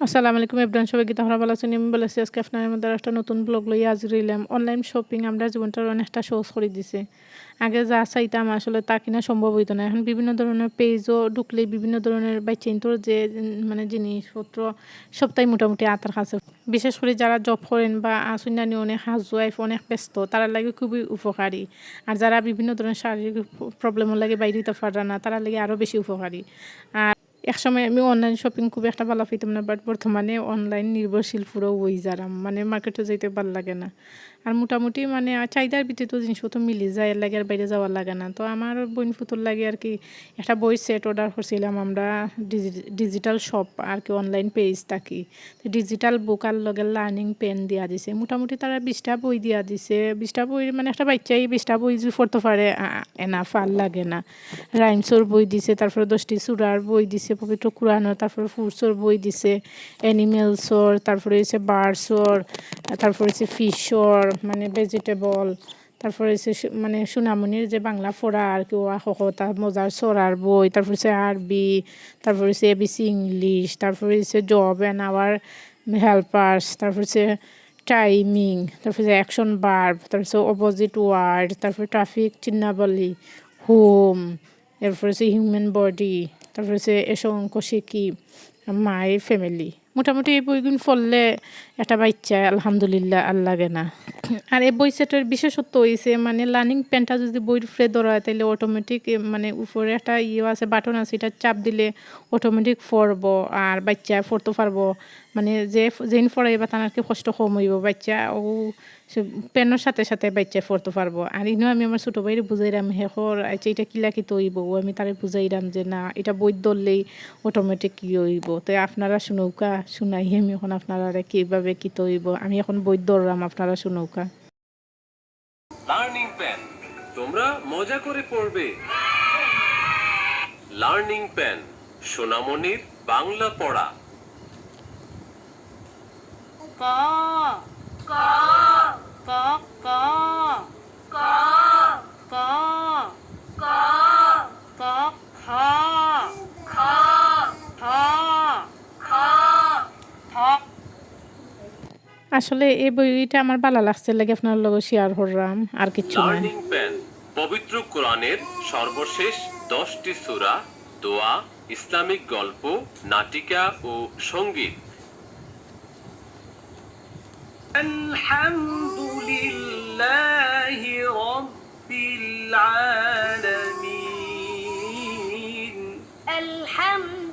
আসসালামু আলাইকুম এভরিওয়ান, সবাই গীতা হরা ভালো আছেন? আমি বলেছি আজকে আপনার মধ্যে একটা নতুন ব্লগ লই আজ রইলাম অনলাইন শপিং আমরা জীবনটার অনেকটা সহজ করে দিছে। আগে যা চাইতাম আসলে তা কিনা সম্ভব হইতো না। এখন বিভিন্ন ধরনের পেজও ঢুকলে বিভিন্ন ধরনের বা চিন্তর যে মানে জিনিসপত্র, সবটাই মোটামুটি আতার কাছে। বিশেষ করে যারা জব করেন বা আসুন্যানি অনেক ওয়াইফ অনেক ব্যস্ত, তারা লাগে খুবই উপকারী। আর যারা বিভিন্ন ধরনের শারীরিক প্রবলেমের লাগে বাইরে দিতে পারে না তারা লাগে আরও বেশি উপকারী। আর একসময় আমি অনলাইন শপিং খুব একটা ভালো পাইতাম না বাট বর্তমানে অনলাইন নির্ভরশীল পুরো ওই যারাম মানে মার্কেটে যেতে ভালো লাগে না। আর মোটামুটি মানে চাহিদার ভিত্তিতে জিনিসপত্র মিলি যায়, এর লাগে আর বাইরে যাওয়ার লাগে না। তো আমার বইন ফুতুর লাগে আর কি, একটা বই সেট অর্ডার করছিলাম আমরা ডিজিটাল শপ আর কি অনলাইন পেজ থাকি। ডিজিটাল বুক আর লগে লার্নিং পেন দিয়া দিছে। মোটামুটি তারা বিশটা বই দিয়া দিছে। বিশটা বই মানে একটা বাচ্চাই বিশটা বই পড়তে পারে এনা ফাল লাগে না। রাইমসর বই দিছে, তারপরে দশটি সুরার বই দিছে পবিত্র কুরানো তারপরে ফুডসর বই দিছে অ্যানিমেলসর তারপরে হচ্ছে বার্ডসর তারপরে হচ্ছে ফিশর মানে ভেজিটেবল তারপরে হচ্ছে মানে সোনামণির যে বাংলা ফোড়া আর কি তার মজার সরার বই, তারপর হচ্ছে আরবি, তারপর হচ্ছে এবিসি ইংলিশ, তারপরে হচ্ছে জব অ্যান্ড আওয়ার হেল্পার্স তারপর হচ্ছে টাইমিং তারপর হচ্ছে অ্যাকশন বার্ব তারপর হচ্ছে অপোজিট ওয়ার্ড তারপর ট্রাফিক চিহ্নাবলী হোম এরপর হচ্ছে হিউম্যান বডি তারপর হচ্ছে এসব অঙ্ক শিখি মাই ফ্যামিলি মোটামুটি এই বইগুলো পড়লে একটা বাচ্চা, আলহামদুলিল্লাহ, আর লাগে না। আর এই বই সেটের বিশেষত্ব হয়েছে মানে লার্নিং পেনটা যদি বইয়ের ধরা হয় তাহলে অটোমেটিক মানে উপরে একটা ইয়ে আছে বাটন আছে, এটা চাপ দিলে অটোমেটিক ফরব আর বাচ্চা ফরতে পারব। মানে যে যেন ফরাইবা তার কি কষ্ট কম হইব। বাচ্চা, ও পেনের সাথে সাথে বাচ্চা ফরতে পারব। আর ইনো আমি আমার ছোটো বাইরে বুঝাইরাম হেখর আচ্ছা এটা কিলা কি তৈব আমি তারে বুঝাইরাম যে, না, এটা বই ধরলেই অটোমেটিক কি হইব। তো আপনারা শুনৌকা শুনাই আমি এখন আপনারা কীভাবে কি তৈব? আমি এখন বই ধরলাম আপনারা শুনৌকা। লার্নিং পেন তোমরা মজা করে পড়বে। লার্নিং পেন সোনামণির বাংলা পড়া। ক ক ক ক। আসলে এই বইটা আমার ভালো লাগছে লাগে আপনার লগে শেয়ার করলাম আর কিছু না পবিত্র কোরআনের সর্বশেষ দশটি সূরা দোয়া ইসলামিক গল্প নাটিকা ও সংগীত। আলহামদুলিল্লাহি রাব্বিল আলামিন। আলহামদুলিল্লাহি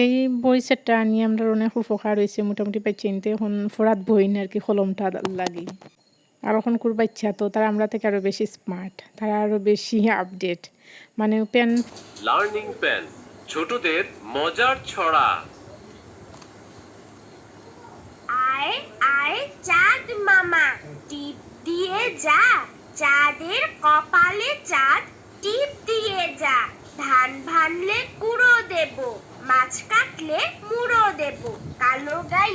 এই বই সেটটা নিয়ে আমরা অনেক উপকার হয়েছে মোটামুটি চিনতে। এখন ফরাত বই আর কি কলমটা লাগি। আর এখন কোর বাচ্চা তো তারা আমরা থেকে আরও বেশি স্মার্ট তারা আরও বেশি আপডেট মানে পেন লার্নিং পেন ছোটদের মজার ছড়া। আয় আয় চাঁদ মামা টিপ দিয়ে যা। চাঁদের কপালে চাঁদ টিপ দিয়ে যা। ধান ভানলে কুড়ো দেব। মাছ কাটলে মুড়ো দেব কালো গাই।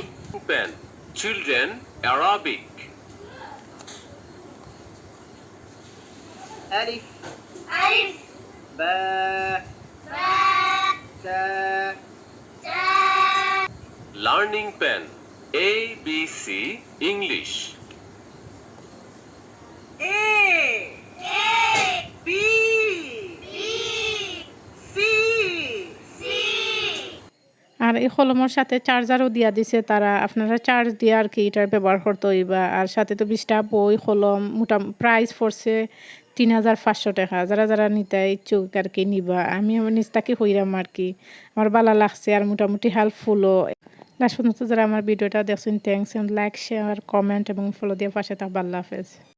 Pen children Arabic Arif Arif ব্যা ব্যা learning pen A B C English আর এই কলমের সাথে চার্জারও দিয়া দিছে তারা। আপনারা চার্জ দিয়ে আর কি এটার ব্যবহার করতে হইবা। আর সাথে তো বিশটা বই, কলম, মোটা প্রাইস পড়ছে তিন হাজার পাঁচশো টাকা। যারা যারা নিতে ইচ্ছুক আর কি নিবা। আমি আমার নিজ তাকে হইরাম আর কি। আমার বালা লাগছে আর মোটামুটি হেল্পফুলও লাস্ট পর্যন্ত যারা আমার ভিডিওটা দেখছেন থ্যাংকস লাইক শেয়ার কমেন্ট এবং ফলো দিয়ে পাশে থাকবা। আল্লাহ হাফেজ।